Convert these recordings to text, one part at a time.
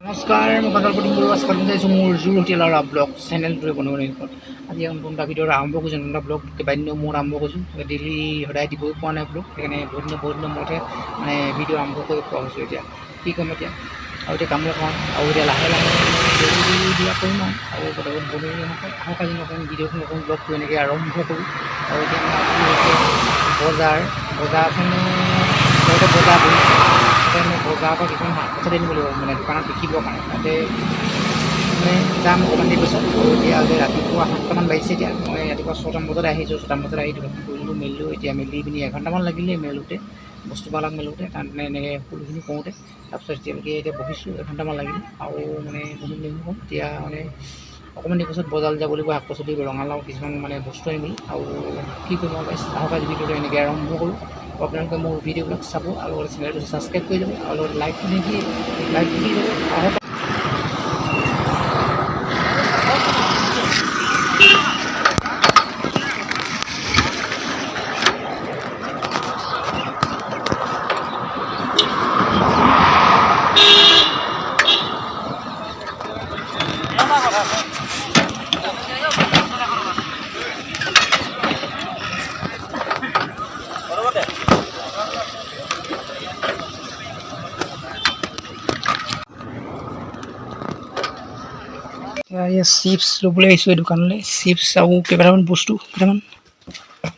নমস্কাৰ মই প্ৰতীম বৰুৱা স্বাগতম জনাইছোঁ মোৰ জোৰ হোটেলৰ ব্লগ চেনেলটোৰে বনোৱা আজি আমি নতুন এটা ভিডিঅ'ৰ আৰম্ভ কৰিছোঁ এটা ব্লগ কেইবাদিনৰ মূৰত আৰম্ভ কৰিছোঁ ডেইলি সদায় দিবই পোৱা নাই ব্লগ সেইকাৰণে বহুত দিনৰ বহুত দিনৰ মূৰতহে মানে ভিডিঅ' আৰম্ভ কৰিব পৰা হৈছোঁ এতিয়া। কি ক'ম এতিয়া? আৰু এতিয়া কামলৈ খাওঁ আৰু এতিয়া লাহে লাহে ডেইলিবিলাক কৰিম আৰু আৰু বনোৱা নকওঁ আহক আজি নতুন ভিডিঅ'টো নতুন ব্লগটো এনেকৈ আৰম্ভ কৰোঁ। আৰু এতিয়া আজি বজাৰ বজাৰখনো বজাৰ বহিছে তাতে মই বজাৰৰ পৰা কিছুমান শাক পাচলি আনিব লাগিব মানে দোকানত বিকিবৰ কাৰণে। তাতে মানে যাম অকণমান দেৰি পিছত এতিয়া যে ৰাতিপুৱা সাতটামান বাজিছে এতিয়া, মই ৰাতিপুৱা ছটামান বজাত আহিছোঁ ছটামান বজাত আহি দোকান কৰিলোঁ মেলিলোঁ। এতিয়া মেলি পিনি এঘণ্টামান লাগিলে মেলোঁতে বস্তুবিলাক মেলোঁতে, তাত মানে এনেকৈ ফুলখিনি কৰোঁতে। তাৰপিছত এতিয়ালৈকে এতিয়া বহিছোঁ, এঘণ্টামান লাগিলে। আৰু মানে বহুত দেৰি হ'ল, এতিয়া মানে অকণমান দেৰি পিছত বজাৰলৈ যাব লাগিব শাক পাচলি ৰঙালাও, কিছুমান মানে বস্তু আনিবলৈ আৰু কি কৰিম আৰু আহক ভিডিঅ'টো এনেকৈ আৰম্ভ কৰোঁ আপোনালোকে মোৰ ভিডিঅ'বিলাক চাব আৰু চেনেলটো ছাবস্ক্ৰাইব কৰি যাব আৰু লগতে লাইক নিদি লাইক দি যাব এতিয়া চিপছ ল'বলৈ আহিছোঁ এই দোকানলৈ। চিপছ আৰু কেইবাটামান বস্তু, কেইটামান?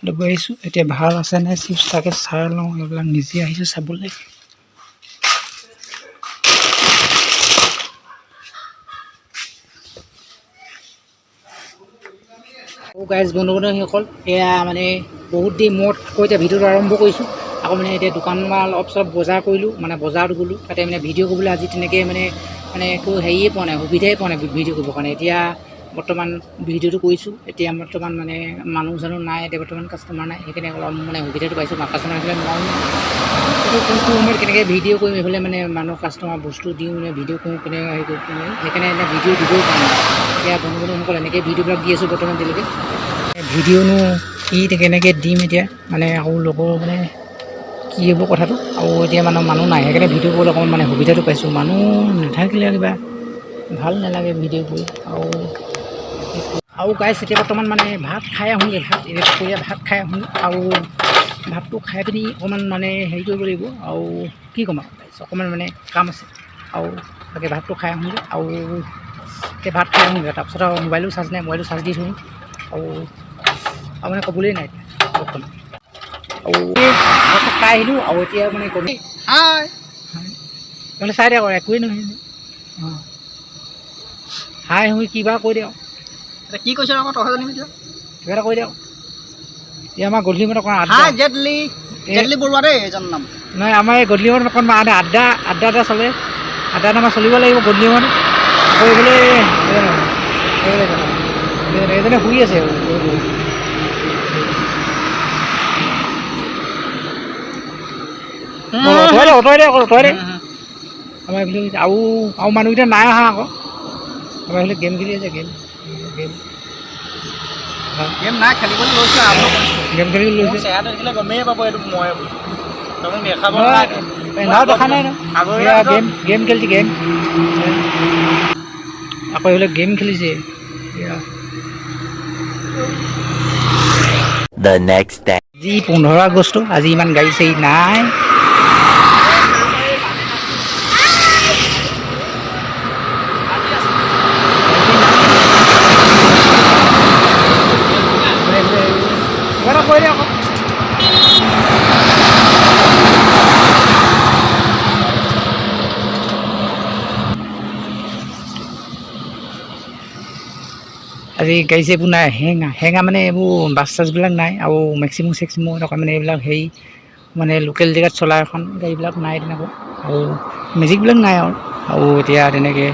ল'ব আহিছোঁ এতিয়া ভালো আছে নাই চিপছ তাকে চাই লওঁ, এইবিলাক নিজে আহিছোঁ চাবলৈ। গাইজ বন্ধু বান্ধৱীসকল এয়া মানে বহুত দেৰি মূৰত কৈ এতিয়া ভিডিঅ'টো আৰম্ভ কৰিছোঁ। আকৌ মানে এতিয়া দোকান অলপ চলপ বজাৰ কৰিলোঁ মানে বজাৰত গ'লোঁ। তাতে মানে ভিডিঅ' কৰিবলৈ আজি তেনেকৈ মানে মানে একো হেৰিয়ে পোৱা নাই, সুবিধাই পোৱা নাই ভিডিঅ' কৰিবৰ কাৰণে। এতিয়া বৰ্তমান ভিডিঅ'টো কৰিছোঁ, এতিয়া বৰ্তমান মানে মানুহ চানুহ নাই, এতিয়া বৰ্তমান কাষ্টমাৰ নাই, সেইকাৰণে অলপ মানে সুবিধাটো পাইছোঁ কাষ্টমাৰ আহিলে নোৱাৰোঁ কোনটো সময়ত কেনেকৈ ভিডিঅ' কৰিম এইফালে মানে মানুহ কাষ্টমাৰ বস্তু দিওঁ মানে ভিডিঅ' কৰোঁ কেনেকৈ হেৰি কৰোঁ সেইকাৰণে এতিয়া ভিডিঅ' দিবই পৰা নাই। এতিয়া বন্ধু বান্ধৱীসকল এনেকৈ ভিডিঅ'বিলাক দি আছোঁ বৰ্তমান দেৰিলৈকে। ভিডিঅ'নো কি, কেনেকৈ দিম এতিয়া মানে আকৌ লগৰ মানে কি হ'ব কথাটো? আৰু এতিয়া মানে মানুহ নাই, সেইকাৰণে ভিডিঅ' কৰিবলৈ অকণমান মানে সুবিধাটো পাইছোঁ। মানুহ নাথাকিলে কিবা ভালো নালাগে ভিডিঅ' কৰি আৰু আৰু গাইছ এতিয়া বৰ্তমান মানে ভাত খাই আহোঁগৈ, ভাত এতিয়া ভাত খাই আহোঁ আৰু ভাতটো খাই পিনি অকণমান মানে হেৰি কৰিব লাগিব। আৰু কি ক'ম আৰু অকণমান মানে কাম আছে। আৰু তাকে ভাতটো খাই আহোঁগৈ। আৰু এতিয়া ভাত খাই আহোঁগৈ। তাৰপিছত আৰু মোবাইলো চাৰ্জ নাই মোবাইলটো চাৰ্জ দি থওঁ আৰু আৰু মানে ক'বলৈ নাই এতিয়া বৰ্তমান। খাই আহিলোঁ আৰু এতিয়া মানে ক'ব হাই নহ'লে চাই দে আকৌ একোৱেই নহয় অঁ হাই শুই কিবা কৈ দিয়ক এতিয়া কি কৈছে আকৌ তই জানিবি এতিয়া কিবা এটা কৈ দিয়ক এই আমাৰ গধূলি মত অকণ আড্ডা জেটলি জেটলি বৰুৱা দেই এইজন নাম নহয় আমাৰ এই গধূলি মত অকণ আড্ডা আড্ডা আড্ডা এটা চলে আড্ডা এটা আমাৰ চলিব লাগিব গধূলি মত আকৌ এইফালে শুই আছে অঁতৰাই দে অঁতৰাই দে আকৌ অঁতৰাই দে আমাৰ এইফালে আৰু আৰু মানুহকেইটা নাই অহা আকৌ আমাৰ এইফালে গেম খেলি আছে গেম গেম গেম নাই খেলিবলৈ লৈছোঁ আৰম্ভ গেম খেলি মোৰ লৈছে গমেই পাব এইটো মই বুলি দেখা নাই গেম গেম খেলিছে গেম আকৌ এইফালে গেম খেলিছে next পোন্ধৰ আগষ্ট আজি ইমান গাড়ী চাড়ী নাই আজি গাড়ী চাড়ীবোৰ নাই হেঙা হেঙা মানে এইবোৰ বাছ চাছবিলাক নাই আৰু মেক্সিমো চেক্সিমো এনেকুৱা মানে এইবিলাক হেৰি মানে লোকেল জেগাত চলা এখন গাড়ীবিলাক নাই তেনেকুৱা আৰু মেজিকবিলাক নাই আৰু আৰু এতিয়া তেনেকৈ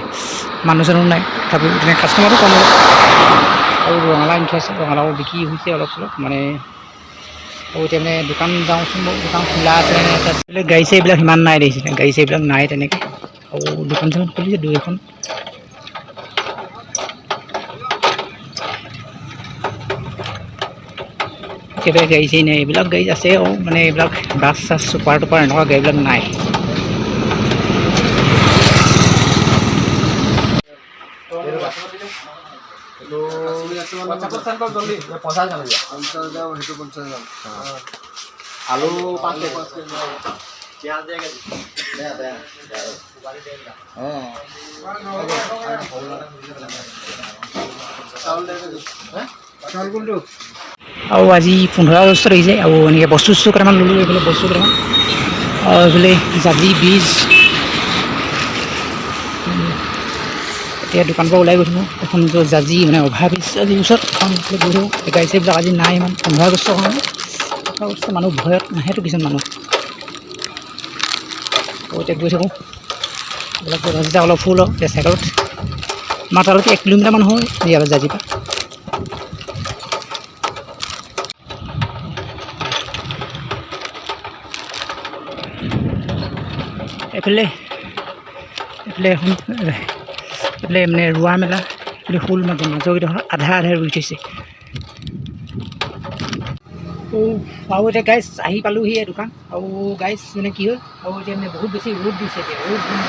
মানুহ চানুহ নাই তথাপিও তেনেকৈ কাষ্টমাৰো কম অলপ। আৰু ৰঙালাও থোৱা আছে ৰঙালাও বিক্ৰী হৈছে অলপ চলপ মানে আৰু এতিয়া মানে দোকান যাওঁচোন দোকান খোলা আছে তাত গাড়ী চাড়ীবিলাক সিমান নাই দেখিছিলে গাড়ী চাড়ীবিলাক নাই তেনেকৈ আৰু দোকান চোকান খুলিছে দুই এখন একেবাৰে গাড়ী চাড়ী নাই এইবিলাক গাড়ী আছে আৰু মানে এইবিলাক বাছ চাছ চুপাৰ টুপাৰ এনেকুৱা গাড়ীবিলাক নাই। আলু পাঁচ আৰু আজি পোন্ধৰ আগষ্ট আহিছে আৰু এনেকৈ বস্তু চস্তু কেইটামান ল'লোঁ এইফালে বস্তু কেইটামান। আৰু এইফালে জাজি বীজ এতিয়া দোকানৰ পৰা ওলাই গৈছোঁ। এখন জাজি মানে অভাৰ ব্ৰিজ আজি ওচৰত এখন এইফালে গৈ থাকোঁ। এই গাড়ী চাড়ীবিলাক আজি নাই ইমান পোন্ধৰ আগষ্টৰ কাৰণে। পোন্ধৰ আগষ্ট মানুহ ভয়ত নাহেতো কিছুমান মানুহ। আৰু এতিয়া গৈ থাকোঁ। এইবিলাক জাজিটা অলপ ফুল এতিয়া চাইকেলত তালৈকে এক কিলোমিটাৰমান হয় ইয়াৰ জাজিৰ পৰা। એટલે એટલે એટલે એમને રૂવા મેલા એટલે હુલમાં ગમે જોઈ રહ્યો આધા આધા રૂઈ જશે તો આવો તે ગાઈસ આહી પાલું હી દુકાન આવો ગાઈસ મને કી હોય આવો જે એમને બહુ બેસી રોડ દીસે છે રોડ રોડ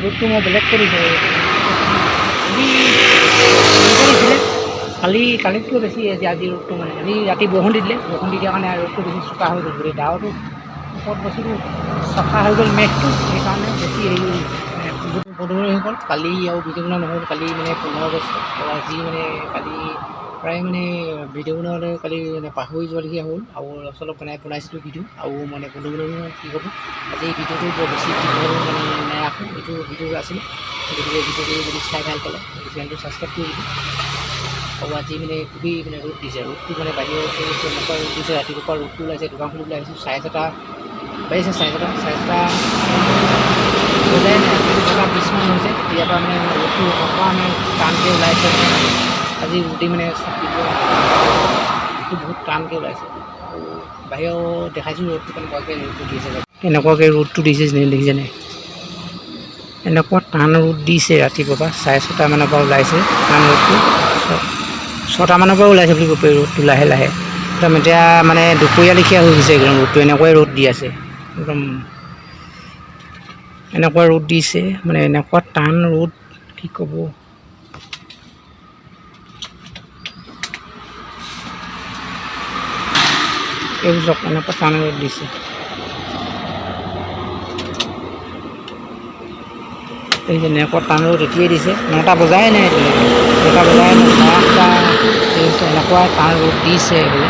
રોડ તો મેં બ્લેક કરી છે কালি কালি কালিতকৈ বেছি আজি আজি ৰ'দটো মানে আজি ৰাতি বৰষুণ দি দিলে বৰষুণ দি দিয়াৰ কাৰণে ৰ'দটো বেছি চোকা হৈ গ'ল গোটেই ডাৱৰটো ওপৰত বস্তুটো চফা হৈ গ'ল মেঘটো সেইকাৰণে বেছি হেৰি পদুমণি হৈ গ'ল। কালি আৰু বনোৱা নহ'ল কালি মানে পোন্ধৰ আগষ্ট আজি মানে কালি প্ৰায় মানে ভিডিঅ' বনাবলৈ কালি মানে পাহৰি যোৱালগীয়া হ'ল। আৰু অলপ চলপ মানে বনাইছিলোঁ ভিডিঅ' আৰু মানে পদুমণি কি ক'ব আজি ভিডিঅ'টো বৰ বেছি মানে নাৰাখোঁ। এইটো ভিডিঅ' আছিলে গতিকে ভিডিঅ'টো যদি চাই ভাল পালে চেনেলটো ছাবস্ক্ৰাইব কৰি দিব। আজি মানে খুবেই মানে ৰ'দ দিছে। ৰ'দটো মানে বাহিৰত এনেকুৱা ৰ'দ দিছে, ৰাতিপুৱাৰ পৰা ৰ'দটো ওলাইছে, দোকান খুলিবলৈ আহিছোঁ, চাৰে ছটা বাজিছে, চাৰে ছটা চাৰে ছটা বজাই নাই বিছমান হৈছে। ইয়াৰ পৰা মানে ৰ'দটো অকণমান টানকৈ ওলাইছে আজি। ৰ'দেই মানে ৰ'দটো বহুত টানকৈ ওলাইছে। আৰু বাহিৰত দেখাইছোঁ ৰ'দটো কেনেকুৱাকৈ ৰ'দটো দিছে। কেনেকুৱাকৈ ৰ'দটো দিছে দেখিছেনে এনেকুৱা টান ৰ'দ দিছে ৰাতিপুৱাৰ পৰা, চাৰে ছটামানৰ পৰা ওলাইছে টান ৰ'দটো। ছটামানৰ পৰা ওলাইছে বুলি পাৰি ৰ'দটো লাহে লাহে। একদম এতিয়া মানে দুপৰীয়া লেখীয়া হৈ গৈছে একদম ৰ'দটো এনেকুৱাই ৰ'দ দি আছে। একদম এনেকুৱা ৰ'দ দিছে মানে এনেকুৱা টান ৰ'দ কি ক'ব? এইবোৰ চাওক এনেকুৱা টান ৰ'দ দিছে। এই যে নেকর টান ৰ'দ এতিয়াই দিছে। নটা বজাই নাই এতিয়ালৈকে নটা বজাই নাই। চাৰে এনেকুৱা টান ৰ'দ দিছে বোলে।